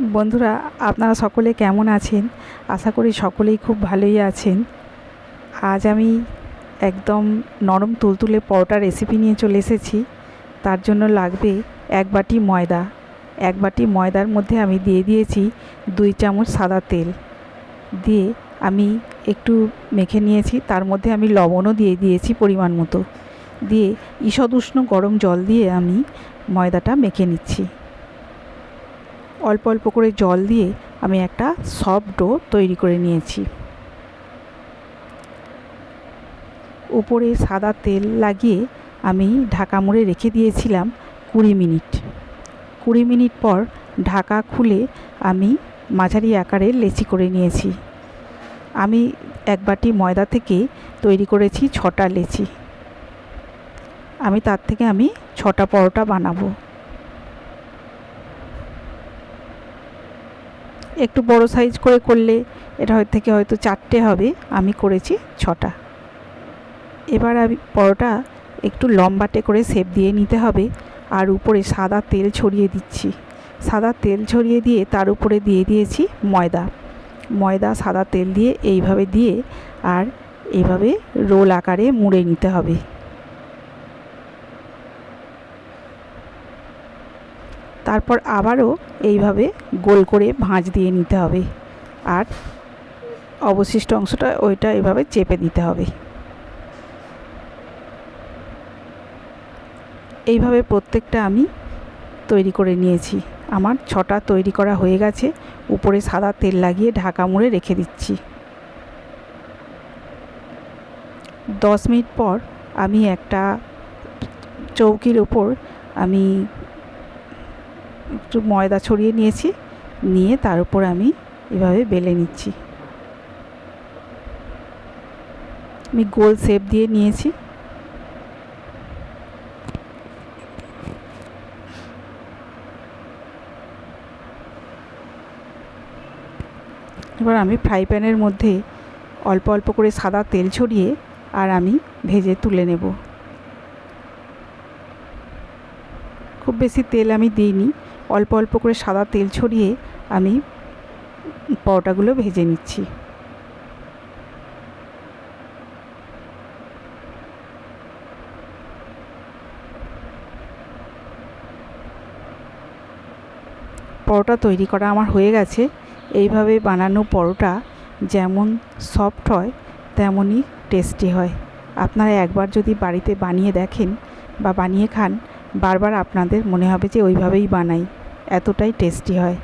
বন্ধুরা, আপনারা সকলে কেমন আছেন? আশা করি সকলেই খুব ভালোই আছেন। আজ আমি একদম নরম তুলতুলে পরোটা রেসিপি নিয়ে চলে এসেছি। তার জন্য লাগবে এক বাটি ময়দা। এক বাটি ময়দার মধ্যে আমি দিয়ে দিয়েছি দুই চামচ সাদা তেল। দিয়ে আমি একটু মেখে নিয়েছি, তার মধ্যে আমি লবণও দিয়ে দিয়েছি পরিমাণ মতো। দিয়ে ঈষদ উষ্ণ গরম জল দিয়ে আমি ময়দাটা মেখে নিচ্ছি। অল্প অল্প করে জল দিয়ে আমি একটা সফট ডো তৈরি করে নিয়েছি। উপরে সাদা তেল লাগিয়ে আমি ঢাকা মুড়ে রেখে দিয়েছিলাম কুড়ি মিনিট। কুড়ি মিনিট পর ঢাকা খুলে আমি মাঝারি আকারে লেচি করে নিয়েছি। আমি এক বাটি ময়দা থেকে তৈরি করেছি ছটা লেচি। আমি তার থেকে আমি ছটা পরোটা বানাবো। একটু বড় সাইজ করে করলে এটা হয় থেকে হয়তো চারটে হবে, আমি করেছি ছটা। এবার আমি পরোটা একটু লম্বাটে করে শেপ দিয়ে নিতে হবে আর উপরে সাদা তেল ছড়িয়ে দিচ্ছি। সাদা তেল ছড়িয়ে দিয়ে তার উপরে দিয়ে দিয়েছি ময়দা। ময়দা, সাদা তেল দিয়ে এইভাবে দিয়ে আর এইভাবে রোল আকারে মুড়ে নিতে হবে। তারপর আবারও এইভাবে গোল করে ভাঁজ দিয়ে নিতে হবে। আর অবশিষ্ট অংশটা ওইটা এভাবে চেপে দিতে হবে। এইভাবে প্রত্যেকটা আমি তৈরি করে নিয়েছি। আমার ছটা তৈরি করা হয়ে গেছে। উপরে সাদা তেল লাগিয়ে ঢাকা মুড়ে রেখে দিচ্ছি। দশ মিনিট পর আমি একটা চৌকির ওপর আমি একটু ময়দা ছড়িয়ে নিয়েছি, নিয়ে তার উপর আমি এভাবে বেলে নিচ্ছি। আমি গোল শেপ দিয়ে নিয়েছি। এবার আমি ফ্রাই প্যানের মধ্যে অল্প অল্প করে সাদা তেল ছড়িয়ে আর আমি ভেজে তুলে নেব। খুব বেশি তেল আমি দিইনি। অল্প অল্প করে সাদা তেল ছড়িয়ে আমি পরোটাগুলো ভেজে নিচ্ছি। পরোটা তৈরি করা আমার হয়ে গেছে। এইভাবে বানানো পরোটা যেমন সফট হয়, তেমনই টেস্টি হয়। আপনারা একবার যদি বাড়িতে বানিয়ে দেখেন বা বানিয়ে খান বারবার আপনাদের মনে হবে যে ওইভাবেই বানাই এতটাই টেস্টি হয়।